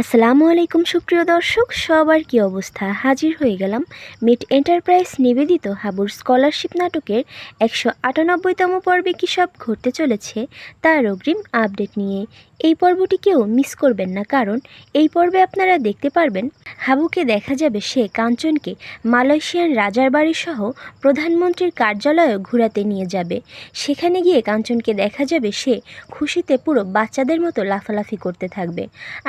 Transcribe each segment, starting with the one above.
আসসালামু আলাইকুম সুপ্রিয় দর্শক, সবার কি অবস্থা? হাজির হয়ে গেলাম মিট এন্টারপ্রাইজ নিবেদিত হাবুর স্কলারশিপ নাটকের একশো আটানব্বইতম পর্বে কী সব ঘটতে চলেছে তার অগ্রিম আপডেট নিয়ে। এই পর্বটি কেউ মিস করবেন না, কারণ এই পর্বে আপনারা দেখতে পারবেন হাবুকে দেখা যাবে সে কাঞ্চনকে মালয়েশিয়ান রাজার বাড়ি সহ প্রধানমন্ত্রীর কার্যালয়ে ঘোরাতে নিয়ে যাবে। সেখানে গিয়ে কাঞ্চনকে দেখা যাবে সে খুশিতে পুরো বাচ্চাদের মতো লাফালাফি করতে থাকবে।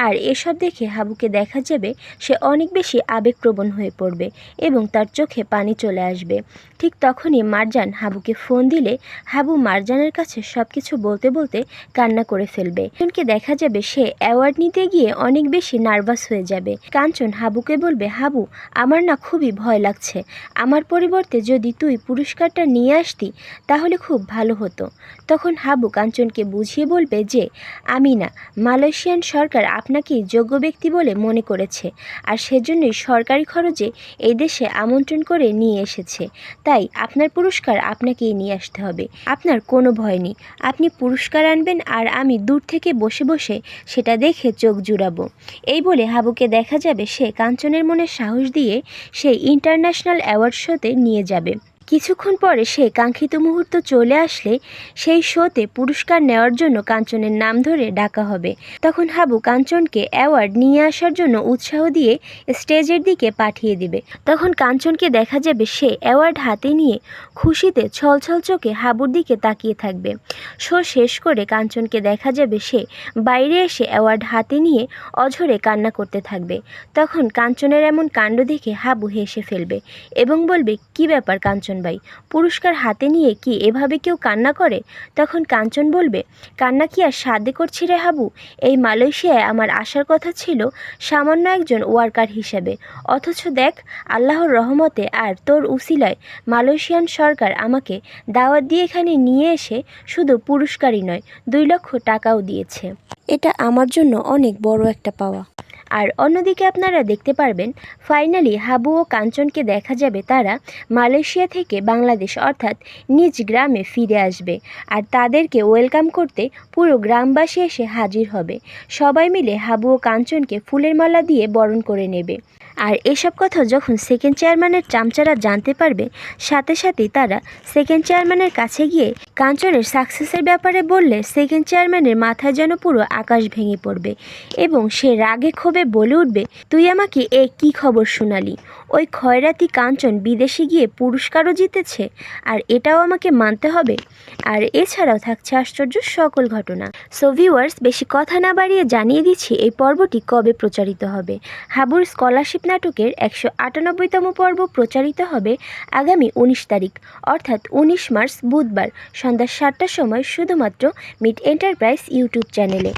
আর এসব দেখে হাবুকে দেখা যাবে, সে অনেক বেশি আবেগপ্রবণ হয়ে পড়বে এবং তার চোখে পানি চলে আসবে। ঠিক তখনই মারজান হাবুকে ফোন দিলে হাবু মারজানের কাছে সব কিছু বলতে বলতে কান্না করে ফেলবে। কাঞ্চনকে দেখা যাবে সে অ্যাওয়ার্ড নিতে গিয়ে অনেক বেশি নার্ভাস হয়ে যাবে। কাঞ্চন হাবুকে বলবে, হাবু, আমার না খুবই ভয় লাগছে। আমার পরিবর্তে যদি তুই পুরস্কারটা নিয়ে আসতি, তাহলে খুব ভালো হতো। তখন হাবু কাঞ্চনকে বুঝিয়ে বলবে যে, আমি না, মালয়েশিয়ান সরকার আপনাকেই যোগ্য ব্যক্তি বলে মনে করেছে আর সেজন্যই সরকারি খরচে এই দেশে আমন্ত্রণ করে নিয়ে এসেছে। তাই আপনার পুরস্কার আপনাকেই নিয়ে আসতে হবে। আপনার কোনো ভয় নেই। আপনি পুরস্কার আনবেন আর আমি দূর থেকে বসে বসে সেটা দেখে চোখ জুড়াবো। এই বলে হাবুকে দেখা যাবে সে কাঞ্চনের মনে সাহস দিয়ে সেই ইন্টারন্যাশনাল অ্যাওয়ার্ড শোতে নিয়ে যাবে। কিছুক্ষণ পরে সে কাঙ্ক্ষিত মুহূর্ত চলে আসলে সেই শোতে পুরস্কার নেওয়ার জন্য কাঞ্চনের নাম ধরে ডাকা হবে। তখন হাবু কাঞ্চনকে অ্যাওয়ার্ড নিয়ে আসার জন্য উৎসাহ দিয়ে স্টেজের দিকে পাঠিয়ে দিবে। তখন কাঞ্চনকে দেখা যাবে সে অ্যাওয়ার্ড হাতে নিয়ে খুশিতে ছলছল চোখে হাবুর দিকে তাকিয়ে থাকবে। শো শেষ করে কাঞ্চনকে দেখা যাবে সে বাইরে এসে অ্যাওয়ার্ড হাতে নিয়ে অঝরে কান্না করতে থাকবে। তখন কাঞ্চনের এমন কাণ্ড দেখে হাবু হেসে ফেলবে এবং বলবে, কি ব্যাপার কাঞ্চন? ভাই পুরস্কার হাতে নিয়ে কি এভাবে কেউ কান্না করে? তখন কাঞ্চন বলবে, কান্না কি আর সাদে করছি রে হাবু? এই মালয়েশিয়ায় আমার আসার কথা ছিল সামান্য একজন ওয়ার্কার হিসেবে। অথচ দেখ, আল্লাহর রহমতে আর তোর উসিলায় মালয়েশিয়ান সরকার আমাকে দাওয়াত দিয়ে এখানে নিয়ে এসে শুধু পুরস্কারই নয়, দুই লক্ষ টাকাও দিয়েছে। এটা আমার জন্য অনেক বড় একটা পাওয়া। আর অন্যদিকে আপনারা দেখতে পারবেন ফাইনালি হাবু ও কাঞ্চনকে দেখা যাবে তারা মালয়েশিয়া থেকে বাংলাদেশ অর্থাৎ নিজ গ্রামে ফিরে আসবে আর তাদেরকে ওয়েলকাম করতে পুরো গ্রামবাসী এসে হাজির হবে। সবাই মিলে হাবু ও কাঞ্চনকে ফুলের মালা দিয়ে বরণ করে নেবে। আর এসব কথা যখন সেকেন্ড চেয়ারম্যানের চামচারা জানতে পারবে, সাথে সাথেই তারা সেকেন্ড চেয়ারম্যানের কাছে গিয়ে কাঞ্চনের সাকসেসের ব্যাপারে বললে সেকেন্ড চেয়ারম্যানের মাথায় যেন পুরো আকাশ ভেঙে পড়বে এবং সে রাগে ক্ষোভে বলে উঠবে, তুই আমাকে এ কি খবর শোনালি? ওই খয়রাতি কাঞ্চন বিদেশে গিয়ে পুরস্কারও জিতেছে আর এটাও আমাকে মানতে হবে। আর এছাড়াও থাকছে আশ্চর্য সকল ঘটনা। সো ভিউয়ার্স বেশি কথা না বাড়িয়ে জানিয়ে দিচ্ছি এই পর্বটি কবে প্রচারিত হবে। হাবুর স্কলারশিপ নাটকের একশো আটানব্বইতম পর্ব প্রচারিত হবে আগামী উনিশ তারিখ, অর্থাৎ উনিশ মার্চ বুধবার সন্ধ্যা সাতটার সময় শুধুমাত্র মিড এন্টারপ্রাইজ ইউটিউব চ্যানেলে।